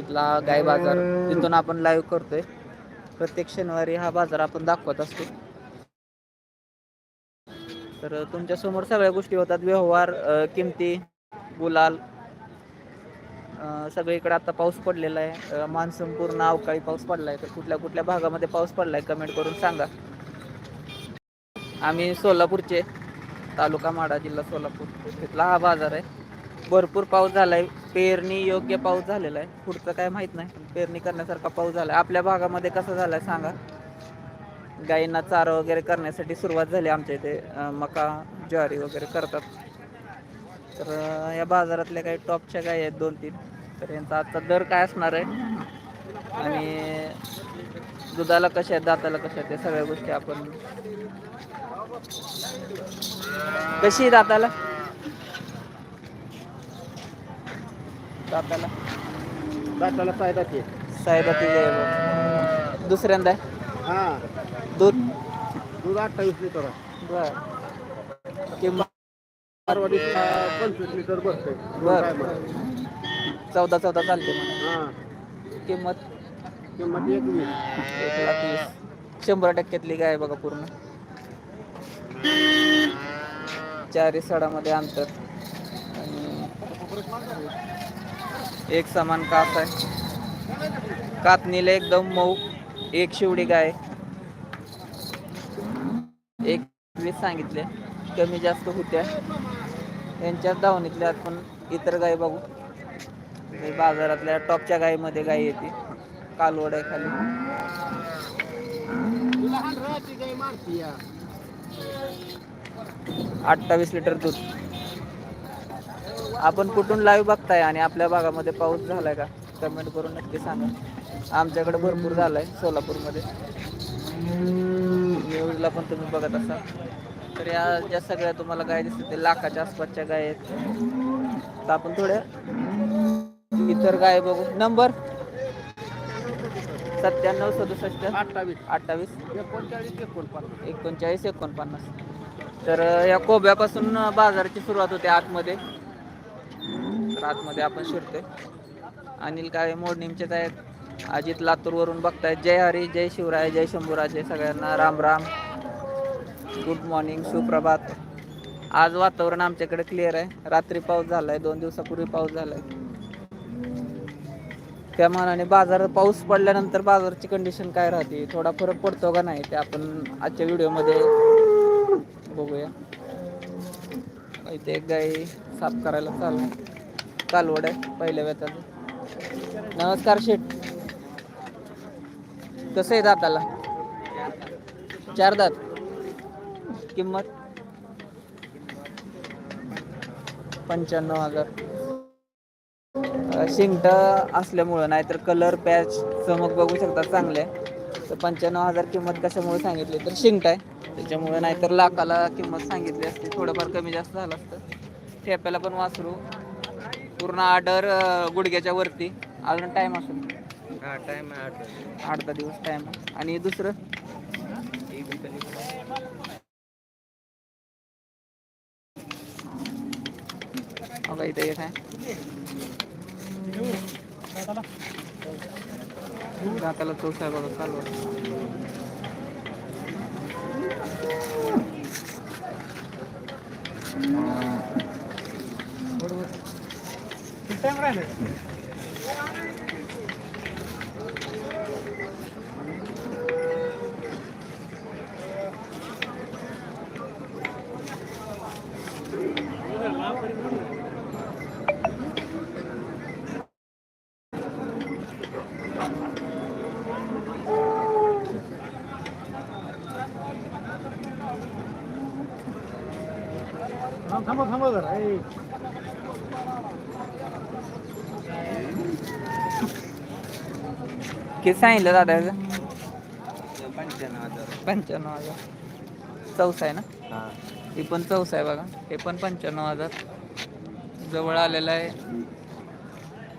इथला गाय बाजार तिथून आपण लाईव्ह करतोय. प्रत्येक शनिवारी हा बाजार आपण दाखवत असतो. तर तुमच्यासमोर सगळ्या गोष्टी होतात. व्यवहार किमती गुलाल सगळीकडे आता पाऊस पडलेला आहे. मान्सून पूर्ण अवकाळी पाऊस पडला आहे तर कुठल्या कुठल्या भागामध्ये पाऊस पडला आहे कमेंट करून सांगा. आम्ही सोलापूरचे तालुका माडा जिल्हा सोलापूर. तिथला हा बाजार आहे. भरपूर पाऊस झाला आहे पेरणी योग्य पाऊस झालेला आहे. पुढचं काय माहीत नाही. पेरणी करण्यासारखा पाऊस झाला आहे आपल्या भागामध्ये कसं झालं आहे सांगा. गायींना चारा वगैरे करण्यासाठी सुरुवात झाली आमच्या इथे. मका ज्वारी वगैरे करतात. तर या बाजारातल्या काही टॉपच्या गायी आहेत दोन तीन. तर यांचा आजचा दर काय असणार आहे? आणि दुधाला कशा आहेत दाताला कशा आहेत त्या सगळ्या गोष्टी आपण कशी आहे दाताला? दाताला. दाताला फायदा ते. साहेबा तिथे दुसऱ्यांदा. हा. दूध? दूध अठ्ठावीस लिटर आहे. बर. किंमत? पंचवीस लिटर बर. चौदा चौदा चालते म्हणा. हा. किंमत? किंमत एक लाख वीस शंभर टक्क्यातली गाय आहे बघा पूर्ण. चारी सडामध्ये अंतर. आणि एक समान कास आहे. कातनीला एकदम मऊ एक शिवडी गाय. एक वीस सांगितले कमी जास्त होत्या. यांच्याच धावणीतल्या आपण इतर गाय बघू. बाजारातल्या टॉपच्या गायीमध्ये गाय येते. कालवड आहे खाली. या अठ्ठावीस लिटर दूध. आपण कुठून लाईव्ह बघताय आणि आपल्या भागामध्ये पाऊस झालाय का? कमेंट करून नक्की सांगा. आमच्याकडे भरपूर झालाय सोलापूरमध्ये. न्यूजला पण तुम्ही बघत असाल. तर या ज्या सगळ्या तुम्हाला गाय दिसतात ते लाखाच्या आसपासच्या गाय आहेत. तर आपण थोड्या इतर गाय बघू. नंबर सत्त्याण्णव सदुसष्ट? अठ्ठावीस. अठ्ठावीस. एकोणचाळीस एकोणपन्नास. एकोणचाळीस एकोणपन्नास. तर या कोब्यापासून बाजाराची सुरुवात होते आतमध्ये. तर आतमध्ये आपण शिरतोय. अनिल काळे मोडणीमचेच आहेत. अजित लातूरवरून बघतायत. जय हरी जय शिवराय जय शंभूराजे. सगळ्यांना राम राम. गुड मॉर्निंग सुप्रभात. आज वातावरण आमच्याकडे क्लिअर आहे. रात्री पाऊस झालाय. दोन दिवसापूर्वी पाऊस झालाय. त्या मानाने बाजार पाऊस पडल्यानंतर बाजाराची कंडिशन काय राहते? थोडा फरक पडतो का नाही? ते आपण आजच्या व्हिडिओमध्ये बघूया. इथे एक गाय साफ करायला चालू कालवड आहे पहिल्या वेताचं. नमस्कार शेठ. कसं आहे दाताला? चार दात. किंमत? पंच्याण्णव हजार. शिंगट असल्यामुळं नाहीतर कलर पॅच चमक बघू शकता चांगले तर पंच्याण्णव हजार किंमत कशामुळे सांगितली? तर शिंगट आहे. त्याच्यामुळे नाहीतर लाखाला किंमत सांगितली असते. थोडंफार कमी जास्त झालं असतं. ठेप्याला पण वासरू. पूर्ण आर्डर गुडघ्याच्या वरती. अजून टाईम असेल. हा टाइम आहे आठ. आठ दहा दिवस टाईम आणि दुसरं? बघा इथे एक आहे. दाताला चौसा आहे बघा चालू 살아야 돼. 한번 한번 가라. किती सांगितलं दादा पंच्याण्णव हजार. पंच्याण्णव हजार. चौसा आहे ना? हा. ही पण चौसा आहे बघा. हे पण पंच्याण्णव हजार. जवळ आलेलं आहे.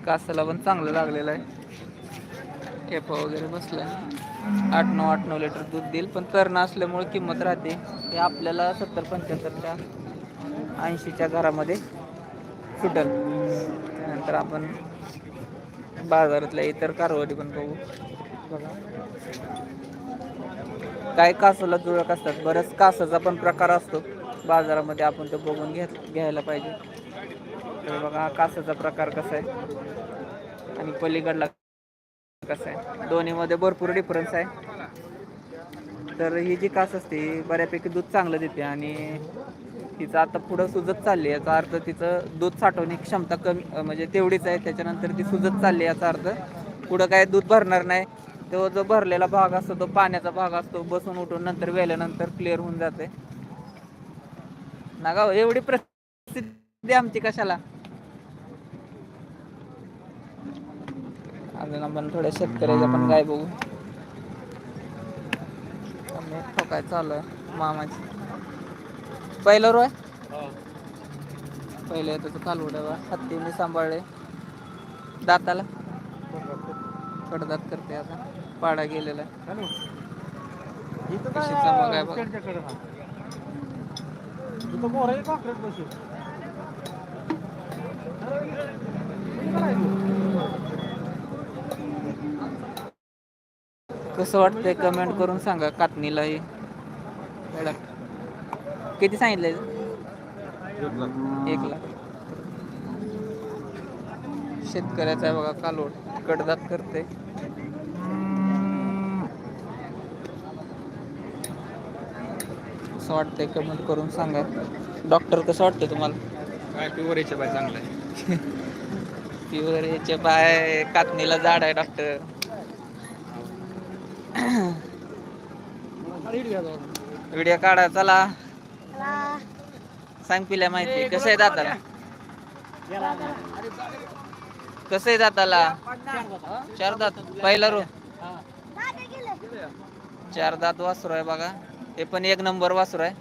कासाला पण चांगलं लागलेलं आहे. ठेपा वगैरे बसलाय. आठ नऊ आठ नऊ लिटर दूध देईल. पण तरण असल्यामुळे किंमत राहते. हे आपल्याला सत्तर पंच्याहत्तरच्या ऐंशीच्या घरामध्ये सुटल. त्यानंतर आपण बाजारातल्या इतर कारवाडी पण बघू. बघा. काय कासाला जुळक असतात. बऱ्याच कासाचा पण प्रकार असतो. बाजारामध्ये आपण तो बघून घेत घ्यायला पाहिजे. तर बघा हा कासाचा प्रकार कसा आहे? आणि पलीकडला कसा आहे? दोन्हीमध्ये भरपूर डिफरन्स आहे. तर ही जी कास असते बऱ्यापैकी दूध चांगलं देते आणि तिचं आता पुढं सुजत चालली याचा अर्थ तिचं दूध साठवण्याची क्षमता कमी म्हणजे तेवढीच आहे त्याच्यानंतर ती सुजत चालली याचा अर्थ पुढं काय दूध भरणार नाही. तो जो भरलेला भाग असतो तो पाण्याचा भाग असतो बसून उठून नंतर वेल्यानंतर क्लिअर होऊन जाते. ना गाव एवढी प्रसिद्धी आमची कशाला? अजून आपण थोड्या शेतकऱ्याच्या पण गाय बघू. ठोकाय चालू आहे मामाची. पहिलं रोय? पहिले त्याचं कालवड्यावर हत्तीने सांभाळले. दाताला? कडदात करते आता. पाडा गेलेला. कसं वाटतंय? कमेंट करून सांगा. हे वेडा. किती सांगितलंय एक लाख. शेतकऱ्याचा आहे बघा कालोड. कडदात करते कसं वाटतंय कमेंट करून सांगा. डॉक्टर कसं वाटतंय तुम्हाला? काय प्युअर याच्या बाय चांगला आहे. प्युअर याचे बाय कातणीला जाड आहे डॉक्टर व्हिडिओ काढा चला. सांग पिल्या माहिती. कसं आहे दाताला? कसं आहे दाताला? चार दात पहिला रो चार दात वासरू आहे बघा. हे पण एक नंबर वासरू आहे.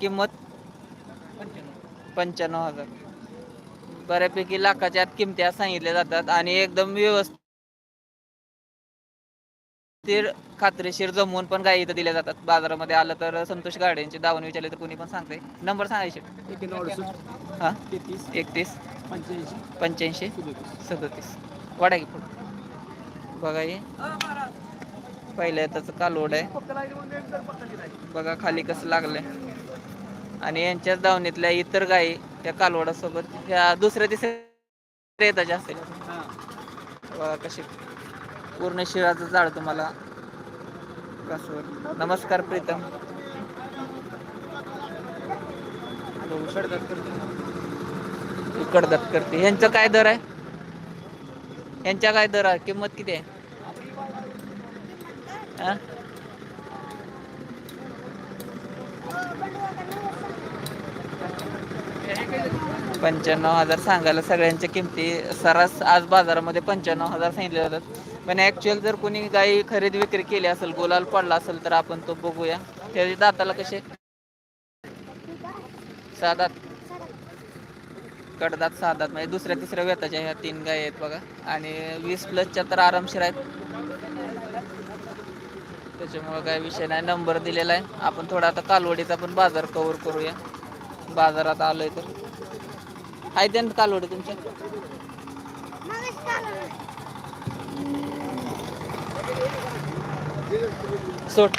किंमत? पंच्याण्णव हजार. बऱ्यापैकी लाखाच्या आत किमती आज सांगितल्या जातात आणि एकदम व्यवस्थित खात्रीशीर जमवून पण गाई इथं दिल्या जातात. बाजारामध्ये आलं तर संतोष गाड्यांची दावण विचारले तर कोणी पण सांगते. नंबर सांगायचे हा? एकतीस. पंच्याऐंशी. सदतीस. वाडा की पुढं. बघा हे. पहिल्या त्याचं कालवड आहे. बघा खाली कसं लागलंय. आणि यांच्याच दावणीतल्या इतर गायी त्या कालवडासोबत ह्या दुसऱ्या तिसऱ्या जास्त बघा कशी. पूर्ण शिळाचं झाड तुम्हाला नमस्कार प्रीतम. कडदात करते यांचं काय दर आहे? यांच्या काय दर आहे? किंमत किती आहे? हा? पंच्याण्णव हजार सांगायला सगळ्यांच्या किमती सरास आज बाजारामध्ये पंच्याण्णव हजार सांगितले जातात. पण ॲक्च्युअल जर कोणी गाई खरेदी विक्री केली असेल गुलाल पडला असेल तर आपण तो बघूया. त्याचे दाताला कसे? साधात कडदात साधात म्हणजे दुसऱ्या तिसऱ्या वेताच्या ह्या तीन गाय आहेत बघा. आणि वीस प्लसच्या तर आरामशीर आहेत. त्याच्यामुळे काय विषय नाही. नंबर दिलेला आहे. आपण थोडा आता कालवडीचा पण बाजार कवर करूया. बाजारात आलोय तर. आहे त्या कालवडी तुमच्या? सोड.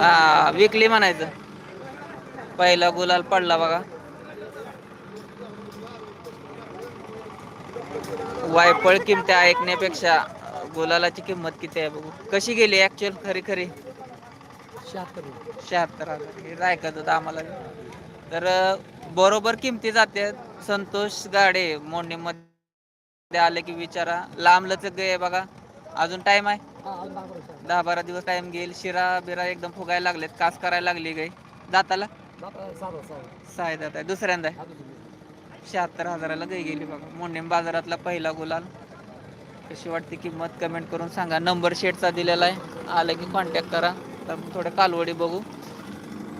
हा विकली म्हणायचं. पहिला गुलाल पडला बघा. वायपळ किमत्या ऐकण्यापेक्षा गुलालाची किंमत किती आहे बघू. कशी गेली ऍक्च्युअल खरी खरी. शहात्तर. हजार. हे ऐकत होतं आम्हाला. तर बरोबर किमती जाते संतोष गाडे मोडणीमध्ये आले की विचारा. लांब लचक आहे बघा. अजून टाइम आहे? दहा बारा दिवस. टाइम घेईल. शिरा बिरा एकदम फुगायला लागलेत. कास करायला लागली गाई दाताला सहा दात आहे. दुसऱ्यांदा शहात्तर हजाराला गाई गेली बघा. मोंडेम बाजारातला पहिला गुलाल. कशी वाटते किंमत? कमेंट करून सांगा. नंबर शेटचा दिलेला आहे. आलं की कॉन्टॅक्ट करा. तर थोडं कालवडी बघू.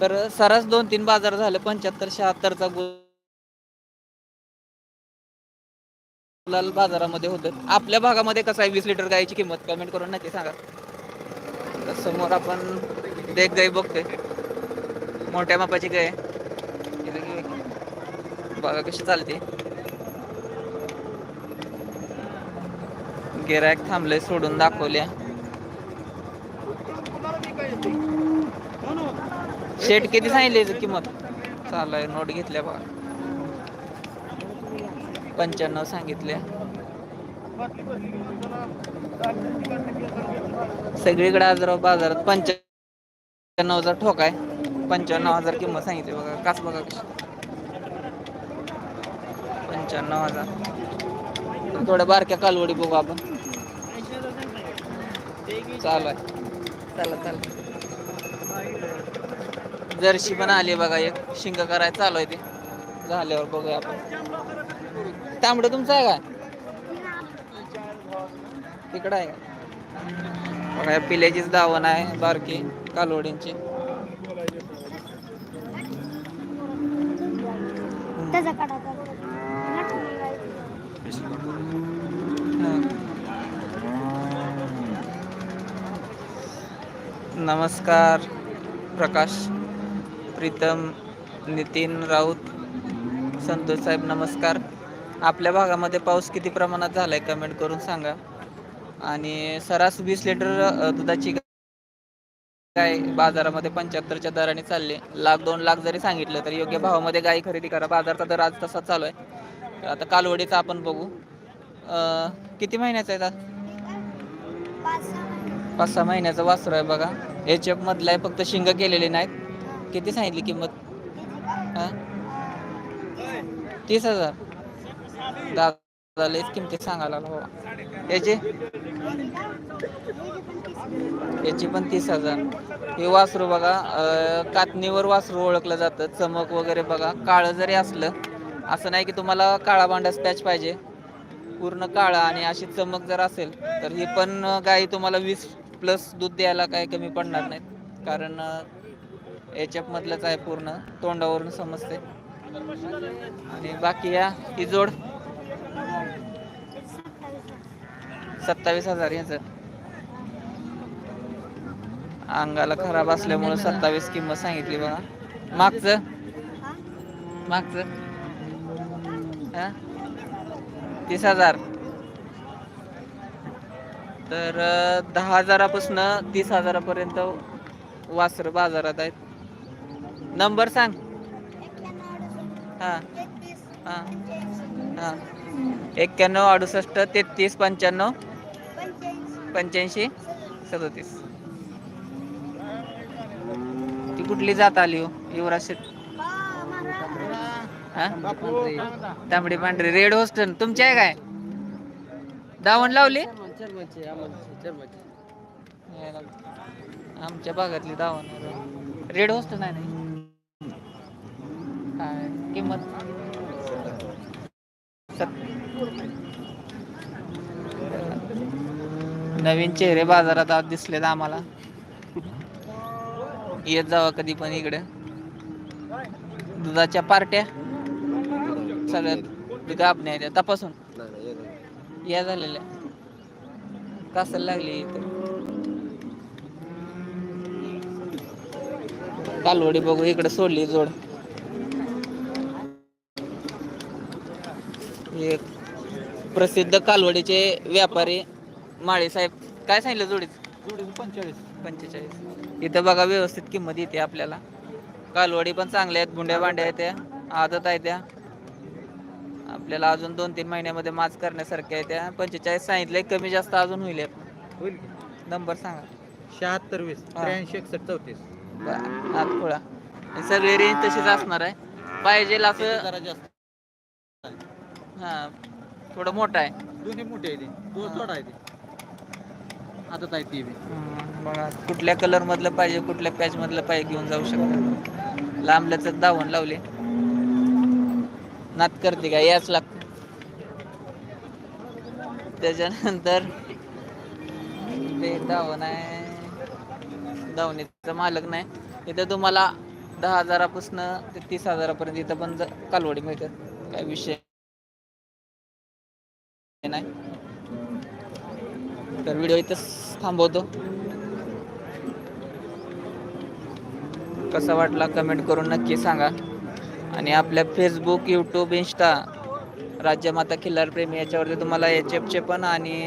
तर सरास दोन तीन बाजार झाले. पंच्याहत्तर शहात्तरचा लाल बाजारामध्ये होतं आपल्या भागामध्ये कसं आहे वीस लिटर गायची किंमत कमेंट करून नक्की सांगा. तर समोर आपण देख गाई बघतोय. मोठ्या मापाची गाय बघा कशी चालते. गिरायक थांबले सोडून दाखवल्या. शेट किती सांगितले किंमत? चालू आहे नोट घेतल्या बघा. पंच्याण्णव सांगितल्या सगळीकडे आज बाजारात पंच्याण्णव हजार ठोक आहे. पंच्याण्णव हजार किंमत सांगितली बघा काच बघा पंच्याण्णव हजार. थोड्या बारक्या कालवडी बघू आपण. चालू आहे. चला चला. जर्शी पण आली बघा एक शिंग करायला चालू आहे ते. झाल्यावर बघूया आपण. तांबडं तुमचं आहे का? तिकडं आहे का? बघा पिल्याचीच दावण आहे बारकी कालवडींची. नमस्कार प्रकाश प्रीतम नितीन राऊत संतोष साहेब नमस्कार. आपल्या भागामध्ये पाऊस किती प्रमाणात झालाय कमेंट करून सांगा. आणि सरास वीस लिटर दुधाची गाय बाजारामध्ये पंच्याहत्तरच्या दराने चालली. लाख दोन लाख जरी सांगितलं तरी योग्य भावामध्ये गाय खरेदी करा. बाजारचा दर आज तसा चालू आहे. आता कालवडीचा आपण बघू. किती महिन्याचा आहे आता? पाच सहा महिन्याचा वासरू आहे बघा. एच एफ मधला आहे फक्त शिंग केलेले नाहीत. किती सांगितली किंमत? हां? तीस हजार. दादा किमती सांगायला लागला याची? याची पण तीस हजार. हे वासरू बघा कातणीवर वासरू ओळखलं जातं. चमक वगैरे बघा. काळं जरी असलं असं नाही की तुम्हाला काळा भांडा स्पॅच पाहिजे. पूर्ण काळा आणि अशी चमक जर असेल तर ही पण गाई तुम्हाला वीस प्लस दूध द्यायला काय कमी पडणार नाहीत. कारण एच मधलंच आहे पूर्ण. तोंडावरून समजते आणि बाकी या ही जोड. सत्तावीस हजार याचं. अंगाला खराब असल्यामुळे सत्तावीस किंमत सांगितली बघा. मागचं? मागचं? हा? तीस हजार. तर दहा हजारापासून तीस हजारापर्यंत वासर बाजारात आहेत. नंबर सांग. हां. हां. हां. एक्क्याण्णव अडुसष्ट तेहतीस पंच्याण्णव पंच्याऐंशी सदोतीस. ती कुठली जात आली हो? युवराज शेट हा? तांबडी पांढरी रेड होस्टन. तुमची आहे काय? दावण लावली? आमच्या भागातली दावण. रेड होस्टन आहे नाही किंमत? सत- नवीन चेहरे बाजारात आज दिसलेत आम्हाला. येत जावा कधी पण इकडे. दुधाच्या पार्ट्या. सगळ्यात गाबण्या आहेत. त्या तपासून. या झालेल्या. कासल लागली इथं. कालवडी बघू इकडे सोडली जोड. हे प्रसिद्ध कालवडीचे व्यापारी माळे साहेब. काय सांगितलं जोडीत पंचेचाळीस. पंचेचाळीस. इथं बघा व्यवस्थित किंमत येते आपल्याला. कालवडी पण चांगल्या आहेत बुंड्या बांड्या आहेत त्या आदत आहे त्या. आपल्याला अजून दोन तीन महिन्यामध्ये माच करण्यासारख्या आहे त्या. पंचेचाळीस सांगितले कमी जास्त अजून होईल होईल नंबर सांगा. शहात्तर वीस हा. त्र्याऐंशी एकसष्ट चौतीस. नागपुळा सगळी रेंज तशीच असणार आहे. पाहिजे असं जरा जास्त. हा थोडं मोठं आहे. दोन्ही मोठे आहे ते. हा. थोडा आहे ते. आहे ती बी. हम्म, बघा कुठल्या कलर मधलं पाहिजे कुठल्या पॅच मधलं पाहिजे घेऊन जाऊ शकता. लांब लचक दावण लावले. नात करते का? याच लागत त्याच्यानंतर ते दावण आहे. दावणीचा मालक नाही. इथं तुम्हाला दहा हजारापासून ते तीस हजारापर्यंत इथं पण ज- कालवडी मिळतात. काय विषय नाही. तर व्हिडिओ इथंच थांबवतो. कसा वाटला कमेंट करून नक्की सांगा. आणि आपल्या Facebook YouTube Insta Rajyamata Khillar Premi याच्यावरती तुम्हाला एच एफचे पण आणि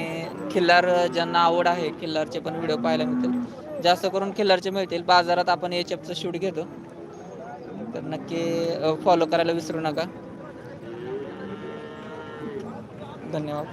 खिल्लार ज्यांना आवड आहे खिल्लारचे पण व्हिडिओ पाहायला मिळतील. जास्त करून खिल्लारचे मिळतील. बाजारात आपण एच एफचं शूट घेतो. तर नक्की फॉलो करायला विसरू नका. धन्यवाद.